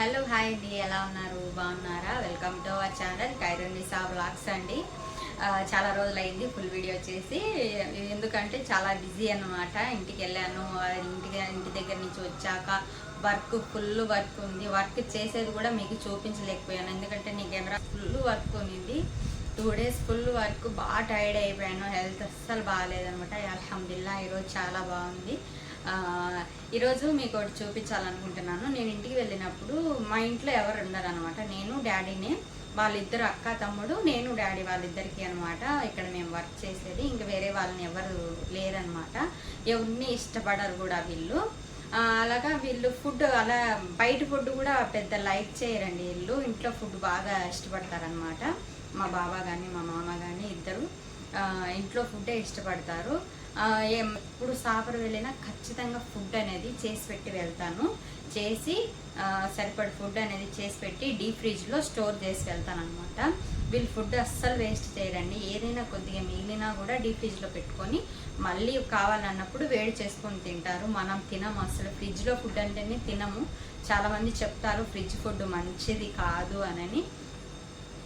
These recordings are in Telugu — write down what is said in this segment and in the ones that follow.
హలో హాయ్ అండి. ఎలా ఉన్నారు? బాగున్నారా? Welcome to our channel Khairunnisa blogs అండి. చాలా చాలా రోజులైంది ఫుల్ వీడియో చేసి. ఎందుకంటే చాలా బిజీ అనమాట ఇంటికి వెళ్ళాను. ఇంటికి ఇంటి దగ్గర నుంచి వచ్చాక వర్క్ ఫుల్ వర్క్ ఉంది. వర్క్ చేసేది కూడా మీకు చూపించలేకపోయాను. ఎందుకంటే నీ కెమెరా ఫుల్ వర్క్ ఉంది. టూ డేస్ ఫుల్ వర్క్ బాగా టైర్డ్ అయిపోయాను. హెల్త్ అస్సలు బాగాలేదనమాట అల్హమ్దుల్లా ఈరోజు చాలా బాగుంది. ఈరోజు మీకు ఒకటి చూపించాలనుకుంటున్నాను. నేను ఇంటికి వెళ్ళినప్పుడు మా ఇంట్లో ఎవరు ఉండరనమాట నేను డాడీనే వాళ్ళిద్దరు అక్క తమ్ముడు నేను డాడీ వాళ్ళిద్దరికి అనమాట ఇక్కడ మేము వర్క్ చేసేది. ఇంకా వేరే వాళ్ళని ఎవరు లేరనమాట ఎవరిని ఇష్టపడరు కూడా వీళ్ళు. అలాగా వీళ్ళు ఫుడ్ అలా బయట ఫుడ్ కూడా పెద్ద లైక్ చేయరండి వీళ్ళు. ఇంట్లో ఫుడ్ బాగా ఇష్టపడతారనమాట మా బాబా కానీ మా మామ కానీ ఇద్దరు. ఇంట్లో ఫుడ్డే ఇష్టపడతారు. ఏం ఎప్పుడు సాపర్ వెళ్ళినా ఖచ్చితంగా ఫుడ్ అనేది చేసి పెట్టి వెళ్తాను. చేసి సరిపడి ఫుడ్ అనేది చేసి పెట్టి డీప్ ఫ్రిడ్జ్లో స్టోర్ చేసి వెళ్తాను అనమాట వీళ్ళు ఫుడ్ అస్సలు వేస్ట్ చేయరండి. ఏదైనా కొద్దిగా మిగిలినా కూడా డీప్ ఫ్రిడ్జ్లో పెట్టుకొని మళ్ళీ కావాలన్నప్పుడు వేడి చేసుకొని తింటారు. మనం తినము అసలు. ఫ్రిడ్జ్లో ఫుడ్ అంటేనే తినము. చాలామంది చెప్తారు ఫ్రిడ్జ్ ఫుడ్ మంచిది కాదు అనని.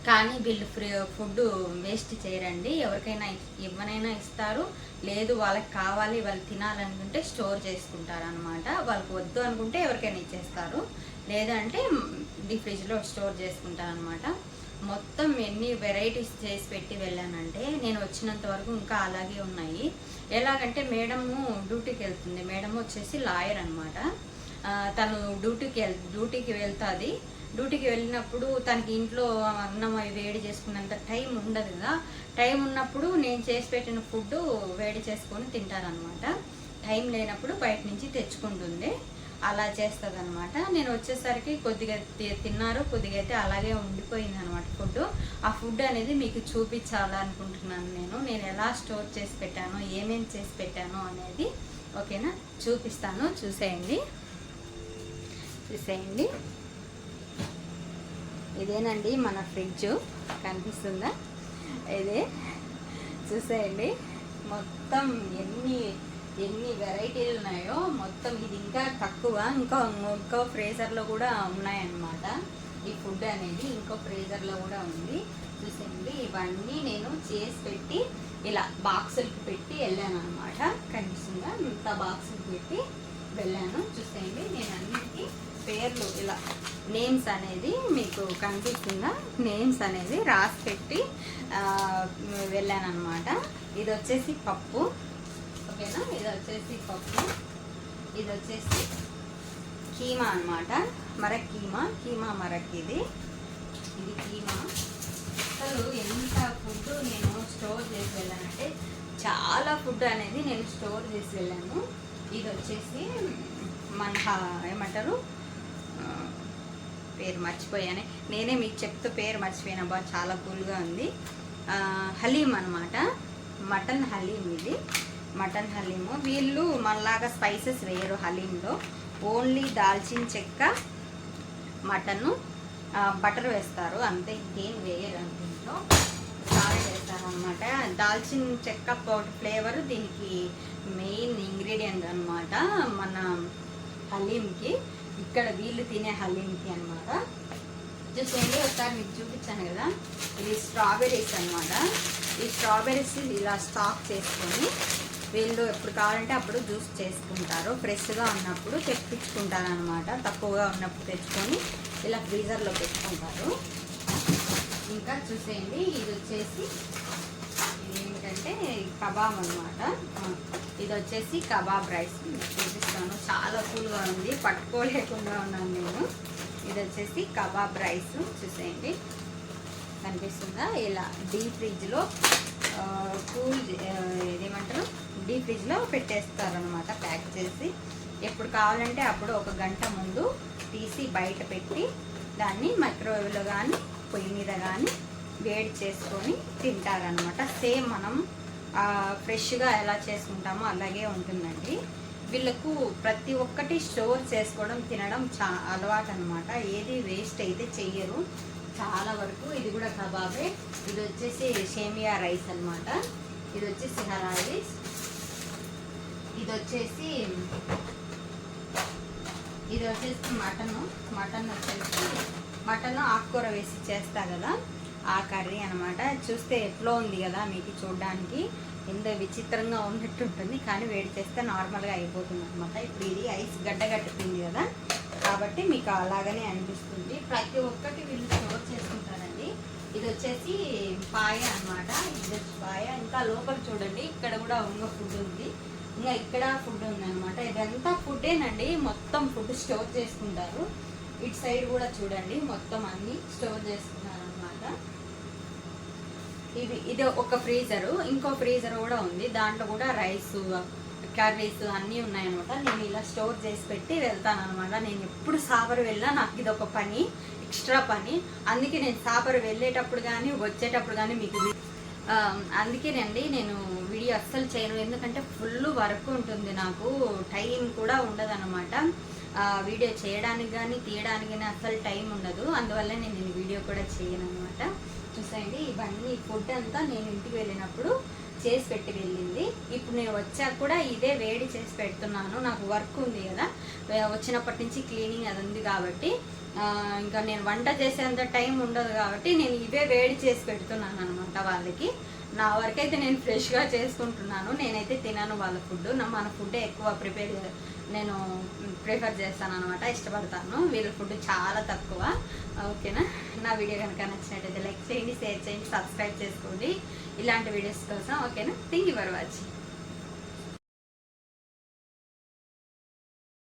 కానీ వీళ్ళు ఫ్రీ ఫుడ్ వేస్ట్ చేయరండి. ఎవరికైనా ఇవ్వనైనా ఇస్తారు. లేదు వాళ్ళకి కావాలి వాళ్ళు తినాలనుకుంటే స్టోర్ చేసుకుంటారు అనమాట వాళ్ళకి వద్దు అనుకుంటే ఎవరికైనా ఇచ్చేస్తారు. లేదంటే డీ ఫ్రిడ్జ్లో స్టోర్ చేసుకుంటారు అనమాట మొత్తం ఎన్ని వెరైటీస్ చేసి పెట్టి వెళ్ళానంటే నేను వచ్చినంత వరకు ఇంకా అలాగే ఉన్నాయి. ఎలాగంటే మేడము డ్యూటీకి వెళ్తుంది. మేడం వచ్చేసి లాయర్ అనమాట తను డ్యూటీకి వెళ్ డ్యూటీకి వెళ్తుంది. డ్యూటీకి వెళ్ళినప్పుడు తనకి ఇంట్లో అన్నం అవి వేడి చేసుకున్నంత టైం ఉండదు కదా. టైం ఉన్నప్పుడు నేను చేసి పెట్టిన ఫుడ్ వేడి చేసుకొని తింటారనమాట టైం లేనప్పుడు బయట నుంచి తెచ్చుకుంటుంది. అలా చేస్తుంది అనమాట నేను వచ్చేసరికి కొద్దిగా తిన్నారు. కొద్దిగా అయితే అలాగే ఉండిపోయింది అనమాట ఫుడ్ ఆ ఫుడ్ అనేది మీకు చూపించాలనుకుంటున్నాను నేను. నేను ఎలా స్టోర్ చేసి పెట్టాను ఏమేమి చేసి పెట్టాను అనేది ఓకేనా? చూపిస్తాను. చూసేయండి. చూసేయండి ఇదేనండి మన ఫ్రిడ్జ్. కనిపిస్తుందా? ఇదే. చూసేయండి. మొత్తం ఎన్ని ఎన్ని వెరైటీలు ఉన్నాయో మొత్తం ఇది ఇంకా తక్కువ ఇంకా ఇంకో ఫ్రీజర్లో కూడా ఉన్నాయన్నమాట. ఈ ఫుడ్ అనేది ఇంకో ఫ్రీజర్లో కూడా ఉంది. చూసేయండి. ఇవన్నీ నేను చేసి పెట్టి ఇలా బాక్సులకి పెట్టి వెళ్ళాను అనమాట కనిపిస్తుందా? ఇంత బాక్సులకి పెట్టి వెళ్ళాను. చూసేయండి. నేను పేర్లు ఇలా నేమ్స్ అనేది మీకు కనిపిస్తుందా? నేమ్స్ అనేది రాసి పెట్టి వెళ్ళానమాట ఇది వచ్చేసి పప్పు. ఓకేనా? ఇది వచ్చేసి పప్పు. ఇది వచ్చేసి కీమా అన్నమాట. మర కీమా. కీమా మరక్ ఇది. ఇది కీమా. అసలు ఎంత ఫుడ్ నేను స్టోర్ చేసి వెళ్ళానంటే చాలా ఫుడ్ అనేది నేను స్టోర్ చేసి వెళ్ళాను. ఇది వచ్చేసి మన ఏమంటారు? పేరు మర్చిపోయాను. నేనే మీకు చెప్తూ పేరు మర్చిపోయాను బాగా చాలా కూల్గా ఉంది. హలీం అనమాట మటన్ హలీం ఇది. మటన్ హలీము. వీళ్ళు మనలాగా స్పైసెస్ వేయరు హలీంలో. ఓన్లీ దాల్చిన చెక్క మటను బటర్ వేస్తారు. అంతే ఇంకేం వేయరు దీంట్లో చాలా వేస్తారు అనమాట దాల్చిన చెక్క పౌడర్ ఫ్లేవర్ దీనికి మెయిన్ ఇంగ్రీడియంట్ అన్నమాట మన హలీంకి. ఇక్కడ వీళ్ళు తినే హలీంకి అనమాట చూసేయండి ఒకసారి మీకు చూపించాను కదా. ఇది స్ట్రాబెర్రీస్ అన్నమాట. ఈ స్ట్రాబెర్రీస్ ఇలా స్టాక్ చేసుకొని వీళ్ళు ఎప్పుడు కావాలంటే అప్పుడు జ్యూస్ చేసుకుంటారు. ఫ్రెష్గా ఉన్నప్పుడు తెప్పించుకుంటారు అనమాట తక్కువగా ఉన్నప్పుడు తెచ్చుకొని ఇలా ఫ్రీజర్లో పెట్టుకుంటారు. ఇంకా చూసేయండి. ఇది వచ్చేసి ఏంటంటే కబాబ్ అనమాట ఇది వచ్చేసి కబాబ్ రైస్. చూపిస్తాను చాలా కూల్గా ఉంది పట్టుకోలేకుండా ఉన్నాను నేను. ఇది వచ్చేసి కబాబ్ రైస్ చూసేయండి. కనిపిస్తుందా? ఇలా డీప్ ఫ్రిడ్జ్లో కూల్ ఏమంటారు డీప్ ఫ్రిడ్జ్లో పెట్టేస్తారనమాట ప్యాక్ చేసి. ఎప్పుడు కావాలంటే అప్పుడు ఒక గంట ముందు తీసి బయట పెట్టి దాన్ని మైక్రోవేవ్లో కానీ పొయ్యి మీద కానీ వేడి చేసుకొని తింటారనమాట సేమ్ మనం ఫ్రెష్గా ఎలా చేసుకుంటామో అలాగే ఉంటుందండి. వీళ్ళకు ప్రతి ఒక్కటి స్టోర్ చేసుకోవడం తినడం చా అలవాటు అనమాట ఏది వేస్ట్ అయితే చెయ్యరు. చాలా వరకు ఇది కూడా కబాబే. ఇది వచ్చేసి షేమియా రైస్ అన్నమాట. ఇది వచ్చేసి హరా రైస్. ఇది వచ్చేసి ఇది వచ్చేసి మటను. మటన్ వచ్చేసి మటన్ ఆకుకూర వేసి చేస్తా కదా. ఆ కర్రీ అనమాట చూస్తే ఎట్లా ఉంది కదా మీకు చూడడానికి. ఎంతో విచిత్రంగా ఉన్నట్టు ఉంటుంది కానీ వేడి చేస్తే నార్మల్గా అయిపోతుంది అనమాట ఇప్పుడు ఇది ఐస్ గడ్డ కదా కాబట్టి మీకు అలాగనే అనిపిస్తుంది. ప్రతి ఒక్కటి వీళ్ళు స్టోర్ చేసుకుంటారండి. ఇది వచ్చేసి పాయ అన్నమాట. ఇది వచ్చి పాయ. ఇంకా లోపల చూడండి ఇక్కడ కూడా ఇంకో ఫుడ్ ఉంది. ఇంకా ఇక్కడ ఫుడ్ ఉంది అనమాట ఇదంతా ఫుడ్డేనండి. మొత్తం ఫుడ్ స్టోర్ చేసుకుంటారు. ఇటు సైడ్ కూడా చూడండి మొత్తం అన్నీ స్టోర్ చేసుకున్నారు అనమాట ఇది ఇది ఒక ఫ్రీజరు ఇంకో ఫ్రీజర్ కూడా ఉంది. దాంట్లో కూడా రైస్ కర్రీస్ అన్నీ ఉన్నాయన్నమాట. నేను ఇలా స్టోర్ చేసి పెట్టి వెళ్తాను అనమాట నేను ఎప్పుడు సాబర్ వెళ్ళినా నాకు ఇది ఒక పని ఎక్స్ట్రా పని. అందుకే నేను సాబర్ వెళ్ళేటప్పుడు కానీ వచ్చేటప్పుడు కానీ మీకు అందుకేనండి నేను వీడియో అస్సలు చేయను. ఎందుకంటే ఫుల్ వర్క్ ఉంటుంది నాకు. టైం కూడా ఉండదన్నమాట. వీడియో చేయడానికి కానీ తీయడానికి కానీ అస్సలు టైం ఉండదు. అందువల్ల నేను వీడియో కూడా చేయను అనమాట చూసేయండి ఇవన్నీ ఫుడ్ అంతా నేను ఇంటికి వెళ్ళినప్పుడు చేసి పెట్టి వెళ్ళింది. ఇప్పుడు నేను వచ్చాక కూడా ఇదే వేడి చేసి పెడుతున్నాను. నాకు వర్క్ ఉంది కదా. వచ్చినప్పటి నుంచి క్లీనింగ్ అది ఉంది కాబట్టి ఇంకా నేను వంట చేసేంత టైం ఉండదు కాబట్టి నేను ఇవే వేడి చేసి పెడుతున్నాను అనమాట వాళ్ళకి. నా వరకైతే నేను ఫ్రెష్గా చేసుకుంటున్నాను. నేనైతే తినను వాళ్ళ ఫుడ్ మన ఫుడ్ ఎక్కువ ప్రిపేర్ నేను ప్రిఫర్ చేస్తాను అనమాట ఇష్టపడతాను. వీళ్ళ ఫుడ్ చాలా తక్కువ. ఓకేనా? నా వీడియో కనుక నచ్చినట్టయితే లైక్ చేయండి షేర్ చేయండి సబ్స్క్రైబ్ చేసుకోండి. ఇలాంటి వీడియోస్ కోసం ఓకేనా? Thank you for watching